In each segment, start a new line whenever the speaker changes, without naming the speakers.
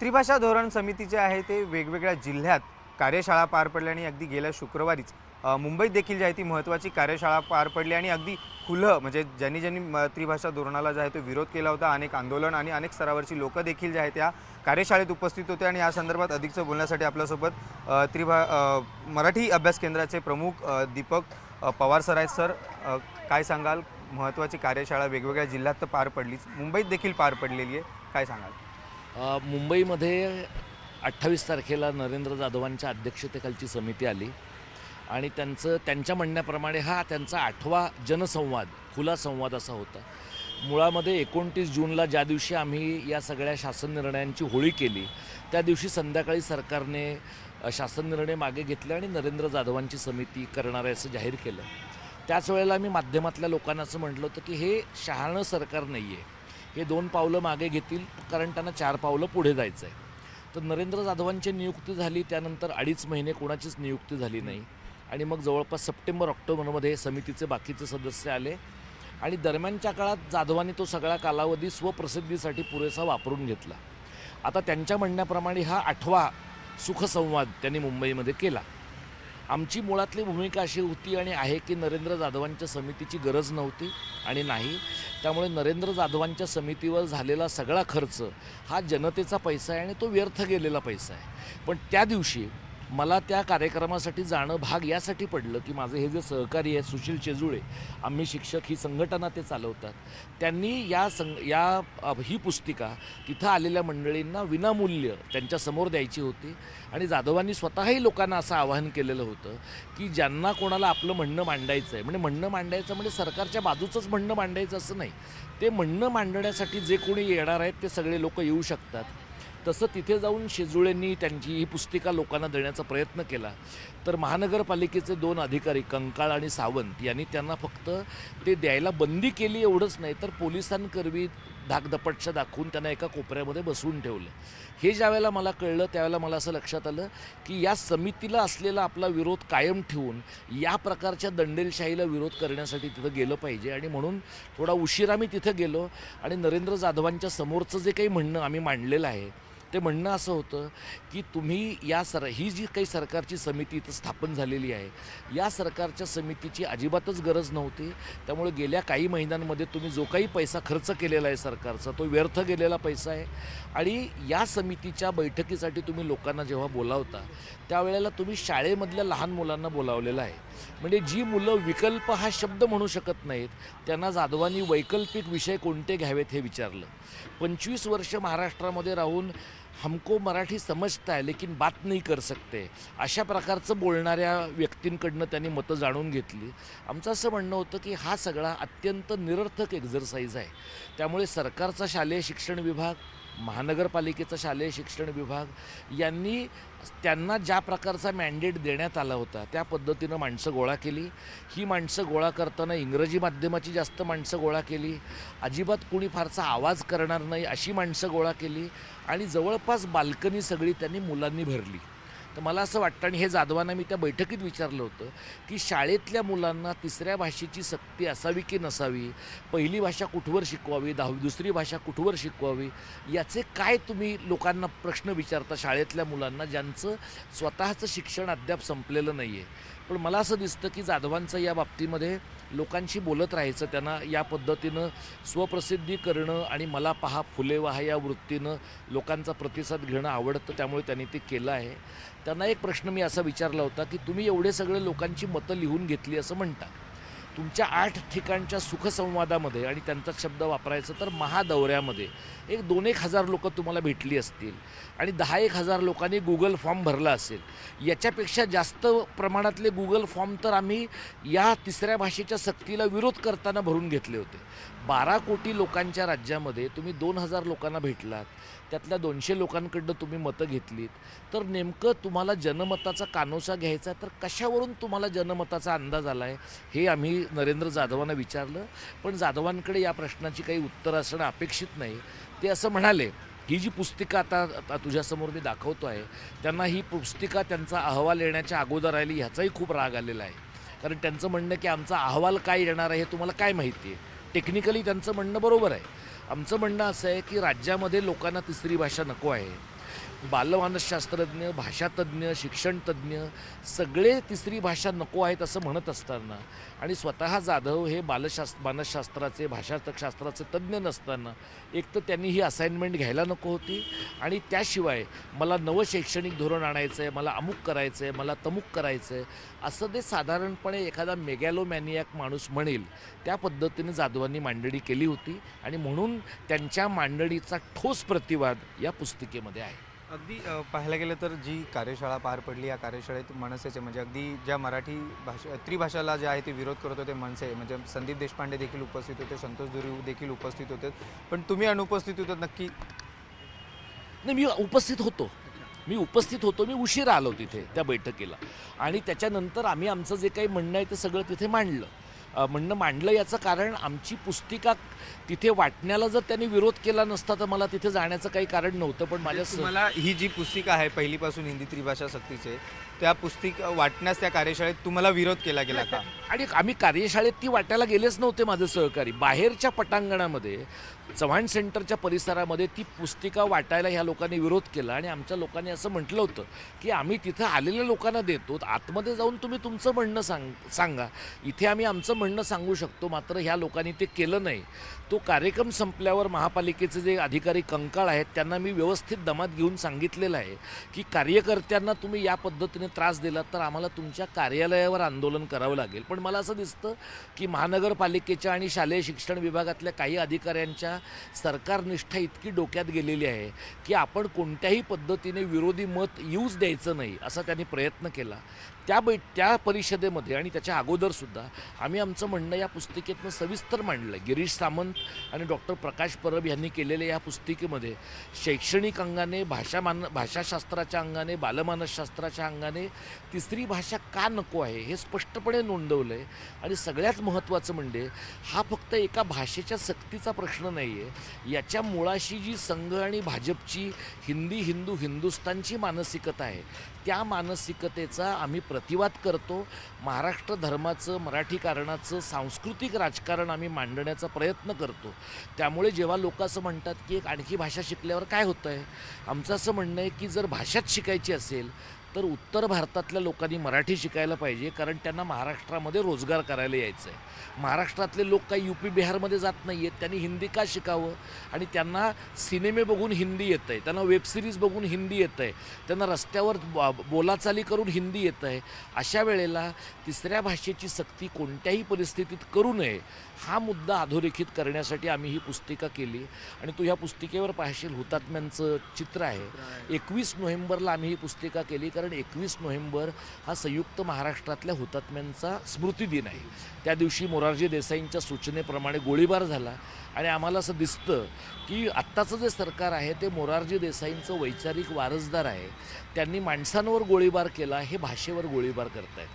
त्रिभाषा धोरण समिती जे आहे ते वेगवेगळ्या जिल्ह्यात कार्यशाळा पार पडल्या आणि अगदी गेल्या शुक्रवारीच मुंबईत देखील जी आहे ती महत्त्वाची कार्यशाळा पार पडली आणि अगदी खुलं म्हणजे ज्यांनी ज्यांनी म, त्रिभाषा धोरणाला जे आहे तो विरोध केला होता अनेक आंदोलन आणि अनेक स्तरावरची लोकं देखील जे आहे त्या कार्यशाळेत उपस्थित होते आणि या संदर्भात अधिकचं बोलण्यासाठी आपल्यासोबत त्रिभा मराठी अभ्यास केंद्राचे प्रमुख दीपक पवार सर आहेत. सर काय सांगाल? महत्त्वाची कार्यशाळा वेगवेगळ्या जिल्ह्यात तर पार पडलीच मुंबईत देखील पार पडलेली आहे. काय सांगाल?
मुंबईमध्ये अठ्ठावीस तारखेला नरेंद्र जाधवांच्या अध्यक्षतेखालची समिती आली. आणि त्यांचं त्यांच्या म्हणण्याप्रमाणे हा त्यांचा आठवा जनसंवाद खुला संवाद असा होता. मुळामध्ये एकोणतीस जूनला ज्या दिवशी आम्ही या सगळ्या शासन निर्णयांची होळी केली त्या दिवशी संध्याकाळी सरकारने शासन निर्णय मागे घेतले आणि नरेंद्र जाधवांची समिती करणार आहे असं जाहीर केलं. त्याच वेळेला आम्ही माध्यमातल्या लोकांना असं म्हटलं होतं की हे शहाणं सरकार नाही आहे हे दोन पावलं मागे घेतील कारण त्यांना चार पावलं पुढे जायचं आहे तर नरेंद्र जाधवांची नियुक्ती झाली त्यानंतर अडीच महिने कोणाचीच नियुक्ती झाली नाही. आणि मग जवळपास सप्टेंबर ऑक्टोबरमध्ये समितीचे बाकीचे सदस्य आले. आणि दरम्यानच्या काळात जाधवांनी तो सगळा कालावधी स्वप्रसिद्धीसाठी पुरेसा वापरून घेतला. आता त्यांच्या म्हणण्याप्रमाणे हा आठवा सुखसंवाद त्यांनी मुंबईमध्ये केला. आमची मुळातली भूमिका अशी होती आणि आहे की नरेंद्र जाधवांच्या समितीची गरज नव्हती आणि नाही. त्यामुळे नरेंद्र जाधवांच्या समितीवर झालेला सगळा खर्च हा जनतेचा पैसा आहे आणि तो व्यर्थ गेलेला पैसा आहे. पण त्या दिवशी मला त्या कार्यक्रमासाठी जाणं भाग यासाठी पडलं की माझे हे जे सहकारी आहे सुशील चेजुळे आम्ही शिक्षक ही संघटना ते चालवतात. त्यांनी या संग या ही पुस्तिका तिथं आलेल्या मंडळींना विनामूल्य त्यांच्यासमोर द्यायची होती आणि जाधवांनी स्वतःही लोकांना असं आवाहन केलेलं होतं की ज्यांना कोणाला आपलं म्हणणं मांडायचं आहे म्हणजे म्हणणं मांडायचं म्हणजे सरकारच्या बाजूचंच म्हणणं मांडायचं असं नाही. ते म्हणणं मांडण्यासाठी जे कोणी येणार आहेत ते सगळे लोक येऊ शकतात. तसं तिथे जाऊन शेजुळेंनी त्यांची ही पुस्तिका लोकांना देण्याचा प्रयत्न केला. तर महानगरपालिकेचे दोन अधिकारी कंकाळ आणि सावंत यांनी त्यांना फक्त ते द्यायला बंदी केली एवढंच नाही तर पोलिसांकरवी धाकदपटशा दाखवून त्यांना एका कोपऱ्यामध्ये बसवून ठेवलं. हे ज्यावेळेला मला कळलं त्यावेळेला मला असं लक्षात आलं की या समितीला असलेला आपला विरोध कायम ठेवून या प्रकारच्या दंडेलशाहीला विरोध करण्यासाठी तिथं गेलं पाहिजे आणि म्हणून थोडा उशिरा मी तिथं गेलो आणि नरेंद्र जाधवांच्या समोरचं जे काही म्हणणं आम्ही मांडलेलं आहे ते म्हणणं असं होतं की तुम्ही या सर ही जी काही सरकारची समिती इथं स्थापन झालेली आहे या सरकारच्या समितीची अजिबातच गरज नव्हती. त्यामुळे गेल्या काही महिन्यांमध्ये तुम्ही जो काही पैसा खर्च केलेला आहे सरकारचा तो व्यर्थ गेलेला पैसा आहे. आणि या समितीच्या बैठकीसाठी तुम्ही लोकांना जेव्हा बोलावता त्यावेळेला तुम्ही शाळेमधल्या लहान मुलांना बोलावलेलं आहे. म्हणजे जी मुलं विकल्प हा शब्द म्हणू शकत नाहीत त्यांना जाधवांनी वैकल्पिक विषय कोणते घ्यावेत हे विचारलं. पंचवीस वर्ष महाराष्ट्रामध्ये राहून हमको मराठी समजता है लेकिन बात नाही कर सकते. अशा प्रकारचं बोलणाऱ्या व्यक्तींकडनं त्यांनी मतं जाणून घेतली. आमचं असं म्हणणं होतं की हा सगळा अत्यंत निरर्थक एक्झरसाईज आहे. त्यामुळे सरकारचा शालेय शिक्षण विभाग महानगरपालिकेचा शालेय शिक्षण विभाग यांनी त्यांना ज्या प्रकारचा मॅन्डेट देण्यात आला होता त्या पद्धतीनं माणसं गोळा केली. ही माणसं गोळा करताना इंग्रजी माध्यमाची जास्त माणसं गोळा केली. अजिबात कुणी फारसा आवाज करणार नाही अशी माणसं गोळा केली. आणि जवळपास बाल्कनी सगळी त्यांनी मुलांनी भरली. तर मला असं वाटतं आणि हे जाधवांना मी त्या बैठकीत विचारलं होतं की शाळेतल्या मुलांना तिसऱ्या भाषेची सक्ती असावी की नसावी? पहिली भाषा कुठवर शिकवावी? दहावी दुसरी भाषा कुठवर शिकवावी? याचे काय तुम्ही लोकांना प्रश्न विचारता शाळेतल्या मुलांना ज्यांचं स्वतःचं शिक्षण अद्याप संपलेलं नाही आहे पण मला असं दिसतं की जाधवांचं या बाबतीमध्ये लोकांशी बोलत राहायचं त्यांना या पद्धतीनं स्वप्रसिद्धी करणं आणि मला पहा फुले वाहा या वृत्तीनं लोकांचा प्रतिसाद घेणं आवडतं त्यामुळे त्यांनी ते केलं आहे. त्यांना एक प्रश्न मी असा विचारला होता की तुम्ही एवढे सगळे लोकांची मतं लिहून घेतली असं म्हणता. तुमच्या आठ ठिकाणच्या सुखसंवादामध्ये आणि त्यांचा शब्द वापरायचं तर महादौऱ्यामध्ये एक दोन एक हजार लोक तुम्हाला भेटली असतील आणि दहा एक हजार लोकांनी गुगल फॉर्म भरला असेल. याच्यापेक्षा जास्त प्रमाणातले गुगल फॉर्म तर आम्ही या तिसऱ्या भाषेच्या सक्तीला विरोध करताना भरून घेतले होते. बारा कोटी लोकांच्या राज्यामध्ये तुम्ही दोन हजार लोकांना भेटलात. त्यातल्या दोनशे लोकांकडनं तुम्ही मतं घेतलीत. तर नेमकं तुम्हाला जनमताचा कानोसा घ्यायचा तर कशावरून तुम्हाला जनमताचा अंदाज आला आहे हे आम्ही नरेंद्र जाधवांना विचारलं. पण जाधवांकडे या प्रश्नाची काही उत्तरं असणं अपेक्षित नाही. ते असं म्हणाले ही जी पुस्तिका आता आता तुझ्यासमोर मी दाखवतो आहे त्यांना ही पुस्तिका त्यांचा अहवाल येण्याच्या अगोदर आली ह्याचाही खूप राग आलेला आहे. कारण त्यांचं म्हणणं की आमचा अहवाल काय येणार आहे हे तुम्हाला काय माहिती आहे? टेक्निकली त्यांचं म्हणणं बरोबर आहे. आमचं म्हणणं असं आहे की राज्यामध्ये लोकांना तिसरी भाषा नको आहे. बालमानसशास्त्रज्ञ भाषातज्ञ शिक्षणतज्ञ सगळे तिसरी भाषा नको आहेत असं म्हणत असताना आणि स्वतः जाधव हे बालशास्त्र मानसशास्त्राचे भाषाशास्त्राचे तज्ज्ञ नसताना एक तर त्यांनी ही असाइनमेंट घ्यायला नको होती आणि त्याशिवाय मला नवं शैक्षणिक धोरण आणायचं आहे मला अमुक करायचं आहे मला तमुक करायचं आहे असं ते साधारणपणे एखादा मेगॅलोमॅनियाक माणूस म्हणेल त्या पद्धतीने जाधवांनी मांडणी केली होती आणि म्हणून त्यांच्या मांडणीचा ठोस प्रतिवाद या पुस्तिकेमध्ये आहे.
अगदी पाहायला गेलं तर जी कार्यशाळा पार पडली या कार्यशाळेत मनसेचे म्हणजे अगदी ज्या मराठी भाषा त्रिभाषाला जे आहे ते विरोध करत होते मनसे म्हणजे संदीप देशपांडे देखील उपस्थित होते संतोष दुरी देखील उपस्थित होते. पण तुम्ही अनुपस्थित होतात नक्की?
नाही मी उपस्थित होतो. मी उपस्थित होतो मी उशीर आलो तिथे त्या बैठकीला. आणि त्याच्यानंतर आम्ही आमचं जे काही म्हणणं आहे ते सगळं तिथे मांडलं. म्हणणं मांडलं याचं कारण आमची पुस्तिका तिथे वाटण्याला जर त्यांनी विरोध केला नसता तर मला तिथे जाण्याचं काही कारण नव्हतं पण माझ्या स-
तुम्हाला ही जी पुस्तिका आहे पहिलीपासून हिंदी त्रिभाषा सक्तीचे त्या पुस्तिका वाटण्यास त्या कार्यशाळेत तुम्हाला विरोध केला गेला का?
आणि आम्ही कार्यशाळेत ती वाटायला गेलेच नव्हते माझे सहकारी. बाहेरच्या पटांगणामध्ये चव्हाण सेंटरच्या परिसरामध्ये ती पुस्तिका वाटायला ह्या लोकांनी विरोध केला आणि आमच्या लोकांनी असं म्हटलं होतं की आम्ही तिथं आलेल्या लोकांना देतो आतमध्ये जाऊन तुम्ही तुमचं म्हणणं सांग सांगा. इथे आम्ही आमचं म्हणणं सांगू शकतो मात्र ह्या लोकांनी ते केलं नाही. तो कार्यक्रम संपल्यावर महापालिकेचे जे अधिकारी कंकाळ आहेत त्यांना मी व्यवस्थित दमात घेऊन सांगितलेलं आहे की कार्यकर्त्यांना तुम्ही या पद्धतीने त्रास दिलात तर आम्हाला तुमच्या कार्यालयावर आंदोलन करावं लागेल. पण मला असं दिसतं की महानगरपालिकेच्या आणि शालेय शिक्षण विभागातल्या काही अधिकाऱ्यांच्या सरकारनिष्ठा इतकी डोक्यात गेलेली आहे की आपण कोणत्याही पद्धतीने विरोधी मत यूज द्यायचं नाही असा त्यांनी प्रयत्न केला. त्या बै त्या परिषदेमध्ये आणि त्याच्या अगोदरसुद्धा आम्ही आमचं म्हणणं या पुस्तिकेतनं सविस्तर मांडलं आहे गिरीश सामंत आणि डॉक्टर प्रकाश परब यांनी केलेल्या या पुस्तिकेमध्ये शैक्षणिक अंगाने भाषा मान भाषाशास्त्राच्या अंगाने बालमानसशास्त्राच्या अंगाने तिसरी भाषा का नको आहे हे स्पष्टपणे नोंदवलं आहे आणि सगळ्यात महत्त्वाचं म्हणजे हा फक्त एका भाषेच्या सक्तीचा प्रश्न नाही आहे याच्या मुळाशी जी संघ आणि भाजपची हिंदी हिंदू हिंदुस्तानची मानसिकता आहे त्या मानसिकतेचा आम्ही प्रतिवाद करतो. महाराष्ट्र धर्माचं मराठी कारणाचं सांस्कृतिक राजकारण आम्ही मांडण्याचा प्रयत्न करतो. त्यामुळे जेव्हा लोक असं म्हणतात की एक आणखी भाषा शिकल्यावर काय होतं आहे आमचं असं म्हणणं आहे की जर भाषाच शिकायची असेल तर उत्तर भारतातल्या लोकांनी मराठी शिकायला पाहिजे कारण त्यांना महाराष्ट्रामध्ये रोजगार करायला यायचं आहे महाराष्ट्रातले लोक काही यू पी बिहारमध्ये जात नाही आहेत त्यांनी हिंदी का शिकावं? आणि त्यांना सिनेमे बघून हिंदी येतं आहे त्यांना वेबसिरीज बघून हिंदी येतं आहे त्यांना रस्त्यावर ब- बोलाचाली करून हिंदी येतं आहे अशा वेळेला तिसऱ्या भाषेची सक्ती कोणत्याही परिस्थितीत करू नये हा मुद्दा अधोरेखित करण्यासाठी आम्ही ही पुस्तिका केली. आणि तू ह्या पुस्तिकेवर पाहशील हुतात्म्यांचं चित्र आहे. एकवीस नोव्हेंबरला आम्ही ही पुस्तिका केली कारण कारण एकवीस नोव्हेंबर हा संयुक्त महाराष्ट्रातल्या हुतात्म्यांचा स्मृतिदिन आहे. त्या दिवशी मोरारजी देसाईंच्या सूचनेप्रमाणे गोळीबार झाला आणि आम्हाला असं दिसतं की आत्ताचं जे सरकार आहे ते मोरारजी देसाईंचं वैचारिक वारसदार आहे. त्यांनी माणसांवर गोळीबार केला हे भाषेवर गोळीबार करतायत.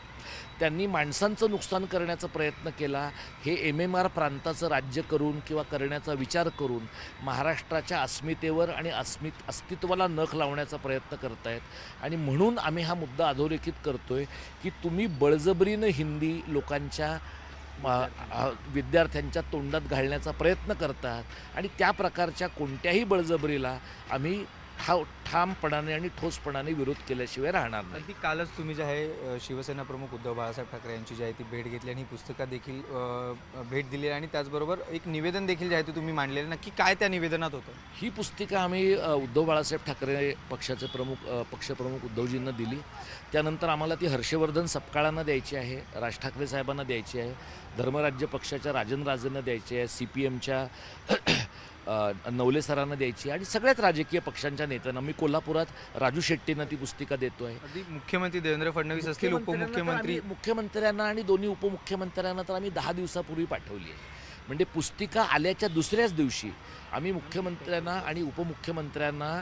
त्यांनी माणसांचं नुकसान करण्याचा प्रयत्न केला हे एम एम आर प्रांताचं राज्य करून किंवा करण्याचा विचार करून महाराष्ट्राच्या अस्मितेवर आणि अस्मित अस्तित्वाला नख लावण्याचा प्रयत्न करत आहेत आणि म्हणून आम्ही हा मुद्दा अधोरेखित करतो आहे की तुम्ही बळजबरीनं हिंदी लोकांच्या विद्यार्थ्यांच्या तोंडात घालण्याचा प्रयत्न करतात आणि त्या प्रकारच्या कोणत्याही बळजबरीला आम्ही ठा ठामपणाने आणि ठोसपणाने विरोध केल्याशिवाय राहणार नाही.
अगदी कालच तुम्ही जे आहे शिवसेना प्रमुख उद्धव बाळासाहेब ठाकरे यांची जी आहे ती भेट घेतली आणि ही पुस्तकं देखील भेट दिली आणि त्याचबरोबर एक निवेदन देखील जे आहे ते तुम्ही मांडलेलं नक्की काय त्या निवेदनात होतं?
ही पुस्तिका आम्ही उद्धव बाळासाहेब ठाकरे पक्षाचे प्रमुख पक्षप्रमुख उद्धवजींना दिली. त्यानंतर आम्हाला ती हर्षवर्धन सपकाळांना द्यायची आहे राज ठाकरे साहेबांना द्यायची आहे धर्मराज्य पक्षाच्या राजन राजेंना द्यायची आहे सी पी एमच्या नवले सरांना द्यायची आणि सगळ्याच राजकीय पक्षांच्या नेत्यांना. मी कोल्हापुरात राजू शेट्टींना ती पुस्तिका देतो आहे
मुख्यमंत्री देवेंद्र फडणवीस असतील उपमुख्यमंत्री
मुख्यमंत्र्यांना आणि दोन्ही उपमुख्यमंत्र्यांना तर आम्ही दहा दिवसापूर्वी पाठवली आहे. म्हणजे पुस्तिका आल्याच्या दुसऱ्याच दिवशी आम्ही मुख्यमंत्र्यांना आणि उपमुख्यमंत्र्यांना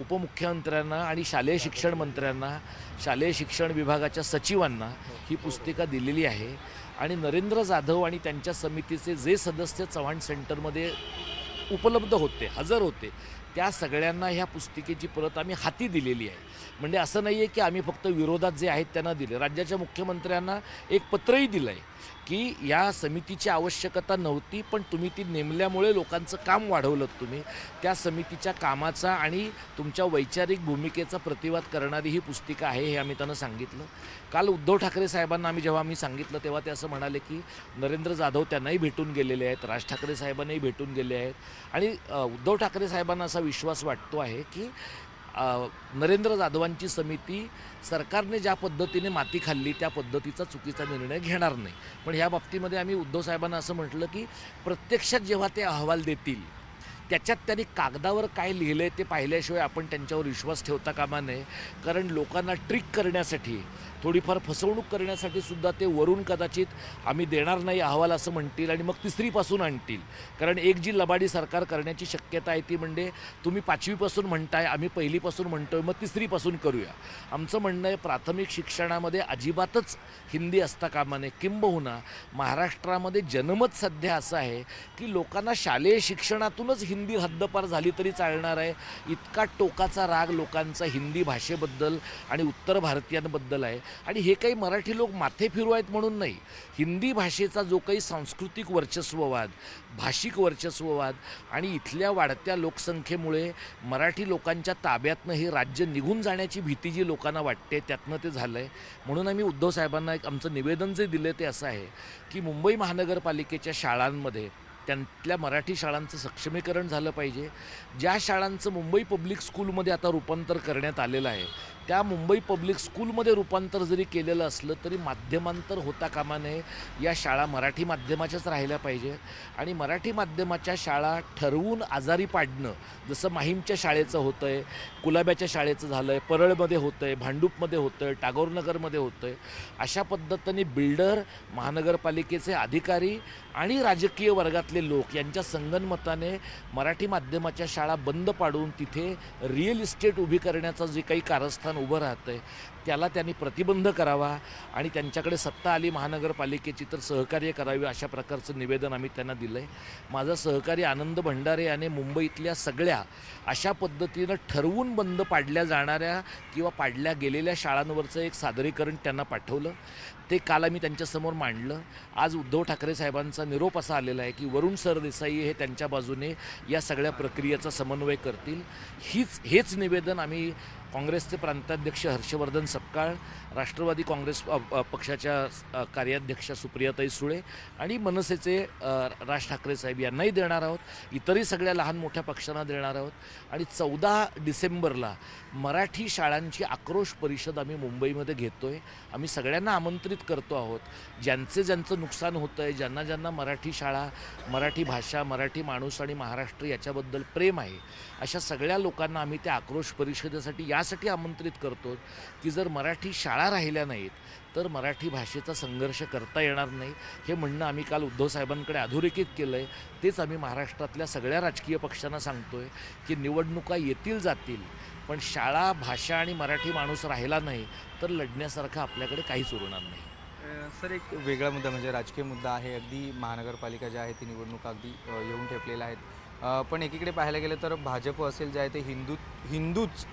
उपमुख्यमंत्र्यांना आणि शालेय शिक्षण मंत्र्यांना शालेय शिक्षण विभागाच्या सचिवांना ही पुस्तिका दिलेली आहे. आणि नरेंद्र जाधव आणि त्यांच्या समितीचे जे सदस्य चव्हाण सेंटरमध्ये उपलब्ध होते हजर होते त्या सगळ्यांना ह्या पुस्तिकेची प्रत आम्ही हाती दिलेली आहे. म्हणजे असं नाही आहे की आम्ही फक्त विरोधात जे आहेत त्यांना दिले. राज्याच्या मुख्यमंत्र्यांना एक पत्रही दिलं आहे की या समितीची आवश्यकता नव्हती पण तुम्ही ती नेमल्यामुळे लोकांचं काम वाढवलं तुम्ही. त्या समितीच्या कामाचा आणि तुमच्या वैचारिक भूमिकेचा प्रतिवाद करणारी ही पुस्तिका आहे हे आम्ही त्यांना सांगितलं. काल उद्धव ठाकरे साहेबांना आम्ही जेव्हा आम्ही सांगितलं तेव्हा ते असं म्हणाले की नरेंद्र जाधव त्यांनाही भेटून गेलेले आहेत राज ठाकरे साहेबांनाही भेटून गेले आहेत. आणि उद्धव ठाकरे साहेबांना असा विश्वास वाटतो आहे की नरेंद्र जाधवांची समिती सरकारने ज्या पद्धतीने माती खाल्ली त्या पद्धतीचा चुकीचा निर्णय घेणार नाही. पण ह्या बाबतीमध्ये आम्ही उद्धव साहेबांना असं म्हटलं की प्रत्यक्षात जेव्हा ते अहवाल देतील त्याच्यात त्यांनी कागदावर काय लिहिलं आहे ते पाहिल्याशिवाय आपण त्यांच्यावर विश्वास ठेवता कामा नये. कारण लोकांना ट्रिक करण्यासाठी थोडीफार फसवणूक करण्यासाठी सुद्धा ते वरून कदाचित आम्ही देणार नाही अहवाल असं म्हणतील आणि मग तिसरीपासून आणतील. कारण एक जी लबाडी सरकार करण्याची शक्यता आहे ती म्हणजे तुम्ही पाचवीपासून म्हणताय आम्ही पहिलीपासून म्हणतोय मग तिसरीपासून करूया. आमचं म्हणणं आहे प्राथमिक शिक्षणामध्ये अजिबातच हिंदी असता कामा नये किंबहुना महाराष्ट्रामध्ये जनमत सध्या असं आहे की लोकांना शालेय शिक्षणातूनच हिंदी हद्दपार झाली तरी चालणार आहे. इतका टोकाचा राग लोकांचा हिंदी भाषेबद्दल आणि उत्तर भारतीयांबद्दल आहे. आणि हे काही मराठी लोक माथे फिरू आहेत म्हणून नाही. हिंदी भाषेचा जो काही सांस्कृतिक वर्चस्ववाद भाषिक वर्चस्ववाद आणि इथल्या वाढत्या लोकसंख्येमुळे मराठी लोकांच्या ताब्यातनं हे राज्य निघून जाण्याची भीती जी लोकांना वाटते त्यातनं ते झालं आहे म्हणून आम्ही उद्धव साहेबांना एक आमचं निवेदन जे दिलं ते असं आहे की मुंबई महानगरपालिकेच्या शाळांमध्ये त्यांतल्या मराठी शाळांचं सक्षमीकरण झालं पाहिजे. ज्या शाळांचं मुंबई पब्लिक स्कूलमध्ये आता रूपांतर करण्यात आलेलं आहे त्या मुंबई पब्लिक स्कूलमध्ये रूपांतर जरी केलेलं असलं तरी माध्यमांतर होता कामा नये. या शाळा मराठी माध्यमाच्याच राहिल्या पाहिजे. आणि मराठी माध्यमाच्या शाळा ठरवून आजारी पाडणं जसं माहीमच्या शाळेचं होतं आहे कुलाब्याच्या शाळेचं झालं आहे परळमध्ये होतं आहे भांडूपमध्ये होतं आहे टागोरनगरमध्ये होतं आहे अशा पद्धतीने बिल्डर महानगरपालिकेचे अधिकारी आणि राजकीय वर्गातले लोक यांच्या संगनमताने मराठी माध्यमाच्या शाळा बंद पाडून तिथे रिअल इस्टेट उभी करण्याचा जे काही कारस्थान उभं राहतं आहे त्याला त्यांनी प्रतिबंध करावा आणि त्यांच्याकडे सत्ता आली महानगरपालिकेची तर सहकार्य करावी अशा प्रकारचं निवेदन आम्ही त्यांना दिलं आहे माझा सहकारी आनंद भंडारे याने मुंबईतल्या सगळ्या अशा पद्धतीनं ठरवून बंद पाडल्या जाणाऱ्या किंवा पाडल्या गेलेल्या शाळांवरचं एक सादरीकरण त्यांना पाठवलं. ते काल आम्ही त्यांच्यासमोर मांडलं. आज उद्धव ठाकरे साहेबांचा निरोप असा आलेला आहे की वरुण सरदेसाई हे त्यांच्या बाजूने या सगळ्या प्रक्रियेचा समन्वय करतील. हीच हेच निवेदन आम्ही काँग्रेसचे प्रांताध्यक्ष हर्षवर्धन सपकाळ राष्ट्रवादी काँग्रेस पक्षाच्या कार्याध्यक्ष सुप्रियाताई सुळे आणि मनसेचे राज ठाकरे साहेब यांनाही देणार आहोत. इतरही सगळ्या लहान मोठ्या पक्षांना देणार आहोत. आणि चौदा डिसेंबरला मराठी शाळांची आक्रोश परिषद आम्ही मुंबईमध्ये घेतो आहे आम्ही सगळ्यांना आमंत्रित करतो आहोत. ज्यांचे ज्यांचं नुकसान होतं आहे ज्यांना ज्यांना मराठी शाळा मराठी भाषा मराठी माणूस आणि महाराष्ट्र याच्याबद्दल प्रेम आहे अशा सगळ्या लोकांना आम्ही त्या आक्रोश परिषदेसाठी यासाठी आमंत्रित करतो की जर मराठी शाळा राहिल्या नाहीत तर मराठी भाषेचा संघर्ष करता येणार नाही. हे म्हणणं आम्ही काल उद्धव साहेबांकडे अधोरेखित केलं आहे तेच आम्ही महाराष्ट्रातल्या सगळ्या राजकीय पक्षांना सांगतो आहे की निवडणुका येतील जातील पण शाळा भाषा आणि मराठी माणूस राहिला नाही तर लढण्यासारखं आपल्याकडे काहीच उरणार नाही.
सर एक वेगळा मुद्दा म्हणजे राजकीय मुद्दा आहे. अगदी महानगरपालिका ज्या आहे ती निवडणूक अगदी येऊन ठेपलेल्या आहेत. पण एकीकडे पाहायला गेलं तर भाजप असेल जे आहे ते हिंदू हिंदूच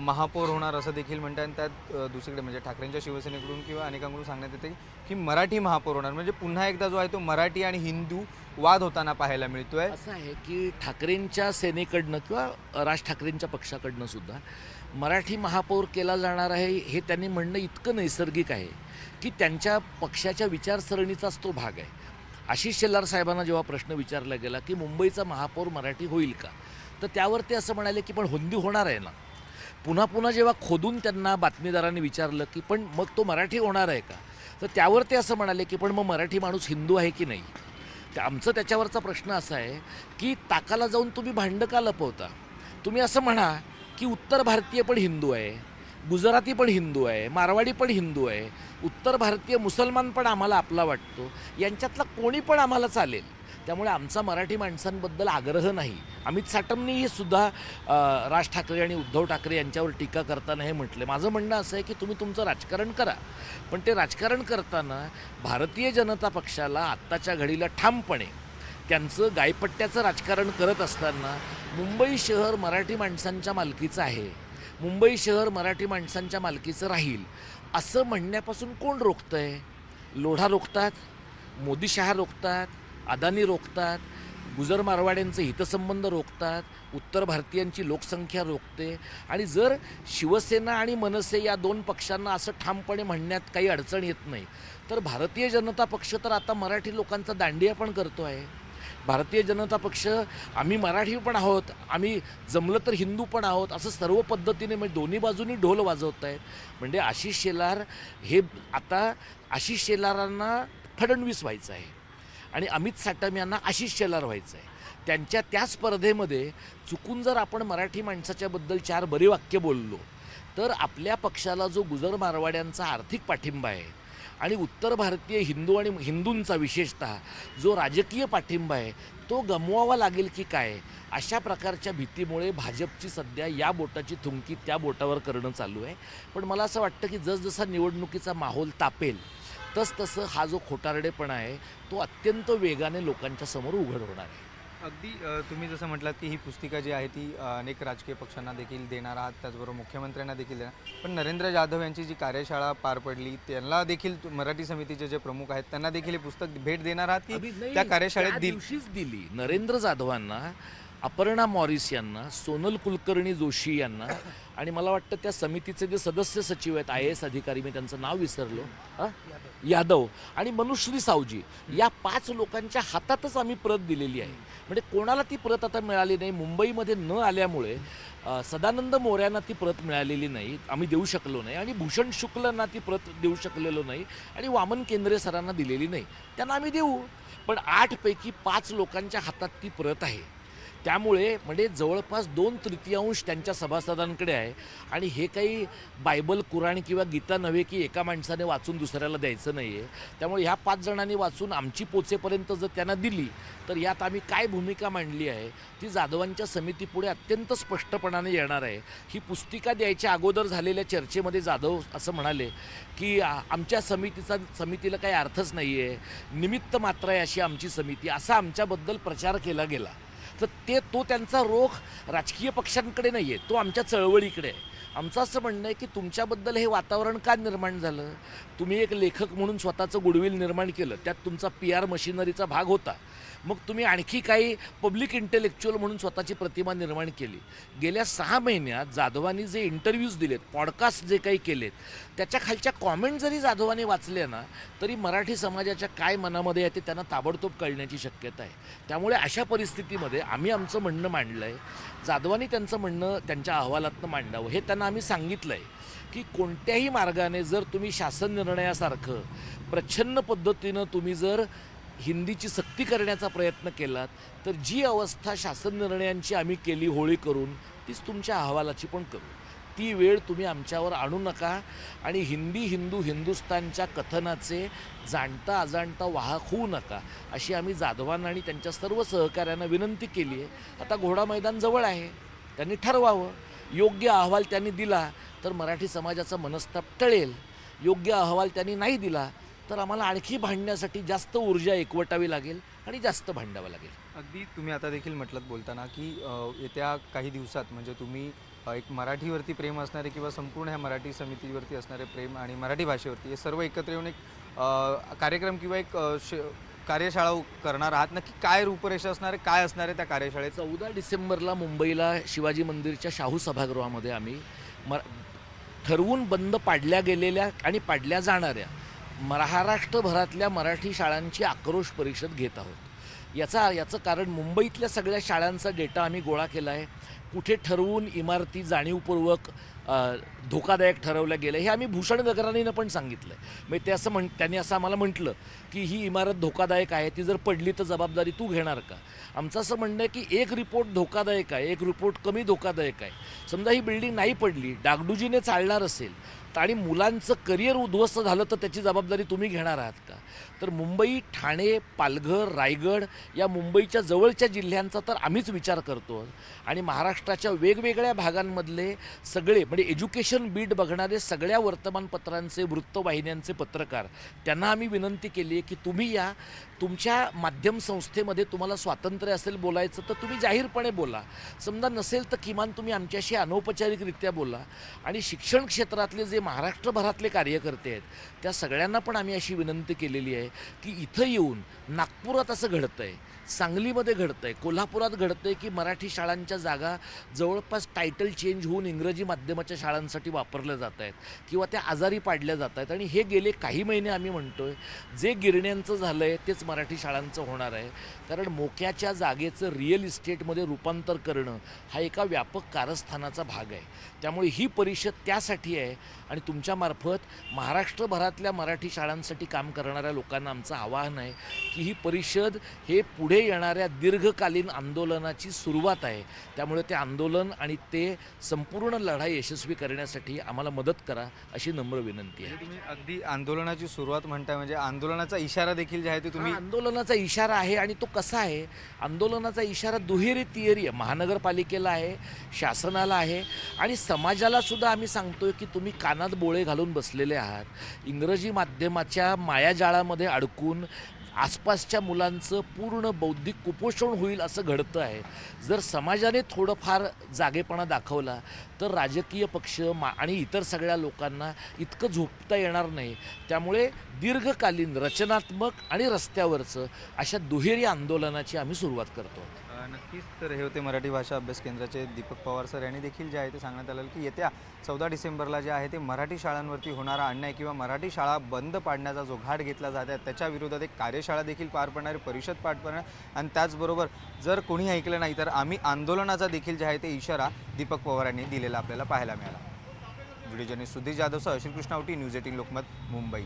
महापौर होणार असं देखील म्हणतात. आणि त्यात दुसरीकडे म्हणजे ठाकरेंच्या शिवसेनेकडून किंवा अनेकांकडून सांगण्यात येते की मराठी महापौर होणार. म्हणजे पुन्हा एकदा जो आहे तो मराठी आणि हिंदू वाद होताना पाहायला मिळतोय.
असं आहे की ठाकरेंच्या सेनेकडनं किंवा राज ठाकरेंच्या पक्षाकडनं सुद्धा मराठी महापौर केला जाणार आहे हे त्यांनी म्हणणं इतकं नैसर्गिक आहे की त्यांच्या पक्षाच्या विचारसरणीचाच तो भाग आहे. आशिष शेलार साहेबांना जेव्हा प्रश्न विचारला गेला की मुंबईचा महापौर मराठी होईल का? तर त्यावर ते असं म्हणाले की पण हिंदी होणार आहे ना. पुन्हा पुन्हा जेव्हा खोदून त्यांना बातमीदारांनी विचारलं की पण मग तो मराठी होणार आहे का? तर त्यावर ते असं म्हणाले की पण मग मराठी माणूस हिंदू आहे की नाही? तर आमचं त्याच्यावरचा प्रश्न असा आहे की ताकाला जाऊन तुम्ही भांडं का लपवता? तुम्ही असं म्हणा की उत्तर भारतीय पण हिंदू आहे गुजराती पण हिंदू आहे मारवाडी पण हिंदू आहे उत्तर भारतीय मुसलमान पण आम्हाला आपला वाटतो यांच्यातला कोणी पण आम्हाला चालेल. त्यामुळे आमचा मराठी माणसांबद्दल आग्रह नाही. अमित साटमनीही सुद्धा राज ठाकरे आणि उद्धव ठाकरे यांच्यावर टीका करताना हे म्हटले. माझं म्हणणं असं आहे की तुम्ही तुमचं राजकारण करा. पण ते राजकारण करताना भारतीय जनता पक्षाला आत्ताच्या घडीला ठामपणे त्यांचं गायपट्ट्याचं राजकारण करत असताना मुंबई शहर मराठी माणसांच्या मालकीचं आहे. मुंबई शहर मराठी माणसांच्या मालकीचं राहील. असं म्हणण्यापासून कोण रोखतं आहे लोढा रोखतात? मोदीशहा रोखतात? अदानी रोखतात गुजर मारवाड्यांचे हितसंबंध रोखतात उत्तर भारतीयांची लोकसंख्या रोखते आणि जर शिवसेना आणि मनसे या दोन पक्षांना असं ठामपणे म्हणण्यात काही अडचण येत नाही तर भारतीय जनता पक्ष तर आता मराठी लोकांचा दांडिया पण करतो आहे भारतीय जनता पक्ष आम्ही मराठी पण आहोत आम्ही जमलं तर हिंदू पण आहोत असं सर्व पद्धतीने म्हणजे दोन्ही बाजूनी ढोल वाजवत आहेत म्हणजे आशिष शेलार हे आता आशिष शेलारांना फडणवीस व्हायचं आहे. आणि अमित साटम यांना आशिष शेलार व्हायचं आहे त्यांच्या त्या स्पर्धेमध्ये चुकून जर आपण मराठी माणसाच्याबद्दल चार बरी वाक्य बोललो तर आपल्या पक्षाला जो गुजर मारवाड्यांचा आर्थिक पाठिंबा आहे आणि उत्तर भारतीय हिंदू आणि हिंदूंचा विशेषतः जो राजकीय पाठिंबा आहे तो गमवावा लागेल की काय? अशा प्रकारच्या भीतीमुळे भाजपची सध्या या बोटाची थुंकी त्या बोटावर करणं चालू आहे. पण मला असं वाटतं की जसजसा निवडणुकीचा माहोल तापेल तसतसं हा जो खोटारडेपणा आहे तो अत्यंत वेगाने लोकांच्या समोर उघड होणार आहे.
अगदी तुम्ही जसं म्हटलात की ही पुस्तिका जी आहे ती अनेक राजकीय पक्षांना देखील देणार आहात त्याचबरोबर मुख्यमंत्र्यांना देखील देणार पण नरेंद्र जाधव यांची जी कार्यशाळा पार पडली त्यांना देखील मराठी समितीचे जे प्रमुख आहेत त्यांना देखील हे पुस्तक भेट देणार आहात की त्या कार्यशाळेत
दिवशीच दिली. नरेंद्र जाधवांना अपर्णा मॉरिस यांना सोनल कुलकर्णी जोशी यांना आणि मला वाटतं त्या समितीचे जे सदस्य सचिव आहेत आय एस अधिकारी मी त्यांचं नाव विसरलो. यादव आणि मनुश्री सावजी या पाच लोकांच्या हातातच आम्ही प्रत दिलेली आहे. म्हणजे कोणाला ती प्रत आता मिळाली नाही मुंबईमध्ये न आल्यामुळे सदानंद मोऱ्यांना ती प्रत मिळालेली नाही आम्ही देऊ शकलो नाही आणि भूषण शुक्लना ती प्रत देऊ शकलेलो नाही आणि वामन केंद्रे सरांना दिलेली नाही. त्यांना आम्ही देऊ पण आठपैकी पाच लोकांच्या हातात ती प्रत आहे. त्यामुळे म्हणजे जवळपास दोन तृतीयांश त्यांच्या सभासदांकडे आहे. आणि हे काही बायबल कुराण किंवा गीता नव्हे की एका माणसाने वाचून दुसऱ्याला द्यायचं नाही आहे त्यामुळे ह्या पाच जणांनी वाचून आमची पोचेपर्यंत जर त्यांना दिली तर यात आम्ही काय भूमिका मांडली आहे ती जाधवांच्या समितीपुढे अत्यंत स्पष्टपणाने येणार आहे. ही पुस्तिका द्यायच्या अगोदर झालेल्या चर्चेमध्ये जाधव असं म्हणाले की आमच्या समितीचा समितीला काही अर्थच नाही आहे निमित्त मात्र आहे अशी आमची समिती. असा आमच्याबद्दल प्रचार केला गेला. तर ते तो त्यांचा रोख राजकीय पक्षांकडे नाही आहे तो आमच्या चळवळीकडे आहे. आमचं असं म्हणणं आहे की तुमच्याबद्दल हे वातावरण का निर्माण झालं? तुम्ही एक लेखक म्हणून स्वतःचं गुडविल निर्माण केलं त्यात तुमचा पी आर मशिनरीचा भाग होता. मग तुम्ही आणखी काही पब्लिक इंटेलेक्च्युअल म्हणून स्वतःची प्रतिमा निर्माण केली. गेल्या सहा महिन्यात जाधवांनी जे इंटरव्ह्यूज दिलेत पॉडकास्ट जे काही केलेत त्याच्या खालच्या कॉमेंट जरी जाधवांनी वाचले ना तरी मराठी समाजाच्या काय मनामध्ये आहे ते त्यांना ताबडतोब कळण्याची शक्यता आहे. त्यामुळे अशा परिस्थितीमध्ये आम्ही आमचं म्हणणं मांडलं आहे जाधवांनी त्यांचं म्हणणं त्यांच्या अहवालातनं मांडावं. हे त्यांना आम्ही सांगितलं आहे की कोणत्याही मार्गाने जर तुम्ही शासन निर्णयासारखं प्रच्छन्न पद्धतीनं तुम्ही जर हिंदीची सक्ती करण्याचा प्रयत्न केलात तर जी अवस्था शासन निर्णयांची आम्ही केली होळी करून तीच तुमच्या अहवालाची पण करू. ती वेळ तुम्ही आमच्यावर आणू नका आणि हिंदी हिंदू हिंदुस्तानच्या कथनाचे जाणता अजाणता वाहक होऊ नका अशी आम्ही जाधवांना आणि त्यांच्या सर्व सहकाऱ्यांना विनंती केली आहे. आता घोडा मैदान जवळ आहे त्यांनी ठरवावं. योग्य अहवाल त्यांनी दिला तर मराठी समाजाचा मनस्ताप टळेल. योग्य अहवाल त्यांनी नाही दिला तर आम्हाला आणखी भांडण्यासाठी जास्त ऊर्जा एकवटावी लागेल आणि जास्त भांडावं लागेल.
अगदी तुम्ही आता देखील म्हटलं बोलताना की येत्या काही दिवसात म्हणजे तुम्ही एक मराठीवरती प्रेम असणारे किंवा संपूर्ण ह्या मराठी समितीवरती असणारे प्रेम आणि मराठी भाषेवरती हे सर्व एकत्र येऊन एक कार्यक्रम किंवा एक कार्यशाळा करणार आहात. नक्की काय रूपरेषा असणार आहे काय असणार आहे त्या कार्यशाळेत?
चौदा डिसेंबरला मुंबईला शिवाजी मंदिरच्या शाहू सभागृहामध्ये आम्ही म ठरवून बंद पाडल्या गेलेल्या आणि पाडल्या जाणाऱ्या महाराष्ट्रभरातल्या मराठी शाळांची आक्रोश परिषद घेत आहोत. याचा याचं कारण मुंबईतल्या सगळ्या शाळांचा डेटा आम्ही गोळा केला आहे. कुठे ठरवून इमारती जाणीवपूर्वक धोकादायक ठरवल्या गेल्या हे आम्ही भूषण गगरानीनं पण सांगितलं आहे म्हणजे ते असं म्हण त्यांनी असं आम्हाला म्हटलं की ही इमारत धोकादायक आहे ती जर पडली तर जबाबदारी तू घेणार का? आमचं असं म्हणणं आहे की एक रिपोर्ट धोकादायक आहे एक रिपोर्ट कमी धोकादायक आहे. समजा ही बिल्डिंग नाही पडली डागडुजीने चालणार असेल आणि मुलांचं करिअर उद्ध्वस्त झालं तर त्याची जबाबदारी तुम्ही घेणार आहात का? तर मुंबई ठाणे पालघर रायगड या मुंबईच्या जवळच्या जिल्ह्यांचा तर आम्हीच विचार करतो. आणि महाराष्ट्राच्या वेगवेगळ्या भागांमधले सगळे म्हणजे एज्युकेशन बीट बघणारे सगळ्या वर्तमानपत्रांचे वृत्तवाहिन्यांचे पत्रकार त्यांना आम्ही विनंती केली आहे की तुम्ही या. तुमच्या माध्यम संस्थेमध्ये तुम्हाला स्वातंत्र्य असेल बोलायचं तर तुम्ही जाहीरपणे बोला. समजा नसेल तर किमान तुम्ही आमच्याशी अनौपचारिकरित्या बोला. आणि शिक्षण क्षेत्रातले जे महाराष्ट्रभरातले कार्यकर्ते आहेत त्या सगळ्यांना पण आम्ही अशी विनंती केलेली आहे की इथं येऊन नागपुरात असं घडतं आहे सांगलीमध्ये घडतं आहे कोल्हापुरात घडतं आहे की मराठी शाळांच्या जागा जवळपास टायटल चेंज होऊन इंग्रजी माध्यमाच्या शाळांसाठी वापरल्या जात आहेत किंवा त्या आजारी पाडल्या जात आहेत आणि हे गेले काही महिने आम्ही म्हणतो आहे जे गिरण्यांचं झालं आहे तेच मराठी शाळांचं होणार आहे. कारण मोक्याच्या जागेचं रिअल इस्टेटमध्ये रूपांतर करणं हा एका व्यापक कारस्थानाचा भाग आहे. त्यामुळे ही परिषद त्यासाठी आहे आणि तुमच्यामार्फत महाराष्ट्रभरातल्या मराठी शाळांसाठी काम करणाऱ्या लोकांना आमचं आवाहन आहे की ही परिषद हे पुढे येणाऱ्या दीर्घकालीन आंदोलनाची सुरुवात आहे. त्यामुळे ते आंदोलन आणि ते संपूर्ण लढा यशस्वी करण्यासाठी आम्हाला मदत करा अशी नम्र विनंती आहे.
म्हणजे तुम्ही अगदी आंदोलनाची सुरुवात म्हणताय म्हणजे आंदोलनाचा इशारा देखील जे आहे ते तुम्ही
आंदोलनाचा इशारा आहे आणि तो कसा आहे? आंदोलनाचा इशारा दुहेरी तिहेरी आहे. महानगरपालिकेला आहे शासनाला आहे आणि समाजाला सुद्धा आम्ही सांगतोय की तुम्ही कानात बोळे घालून बसलेले आहात. इंग्रजी माध्यमाच्या मायाजाळामध्ये अडकून आसपासच्या मुलांचं पूर्ण बौद्धिक कुपोषण होईल असं घडतं आहे. जर समाजाने थोडंफार जागेपणा दाखवला तर राजकीय पक्ष मा आणि इतर सगळ्या लोकांना इतकं झोपता येणार नाही. त्यामुळे दीर्घकालीन रचनात्मक आणि रस्त्यावरचं अशा दुहेरी आंदोलनाची आम्ही सुरुवात करतो.
नक्कीच. तर हे होते मराठी भाषा अभ्यास केंद्राचे दीपक पवार सर यांनी देखील जे आहे ते सांगण्यात आलं की येत्या चौदा डिसेंबरला जे आहे ते मराठी शाळांवरती होणारा अन्याय किंवा मराठी शाळा बंद पाडण्याचा जो घाट घेतला जात आहे त्याच्या विरोधात एक कार्यशाळा देखील पार पडणारी परिषद पार पडणार आणि त्याचबरोबर जर कोणी ऐकलं नाही तर आम्ही आंदोलनाचा देखील जे आहे ते इशारा दीपक पवार यांनी दिलेला आपल्याला पाहायला मिळाला. व्हिडिओ जर्नी सुधीर जाधवसह श्रीकृष्णावटी न्यूज एटीन लोकमत मुंबई.